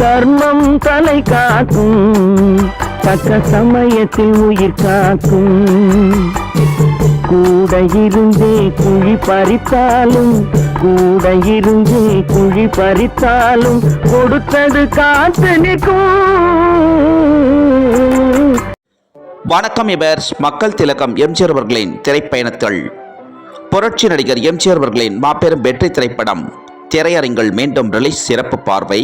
தர்மம் தலை காக்கும் தக்க சமயத்தில் உயிர் காக்கும். கூட இருந்தே குழி பறித்தாலும் கூட இருந்தே குழி பறித்தாலும் கொடுத்தது காத்து நிற்கும். வணக்கம் இவர் மக்கள் திலகம் எம்ஜிஆர் அவர்களின் திரைப்பயணத்தில். புரட்சி நடிகர் எம்ஜிஆர் அவர்களின் மாபெரும் வெற்றி திரைப்படம் திரையரங்கில் மீண்டும் ரிலீஸ் சிறப்பு பார்வை.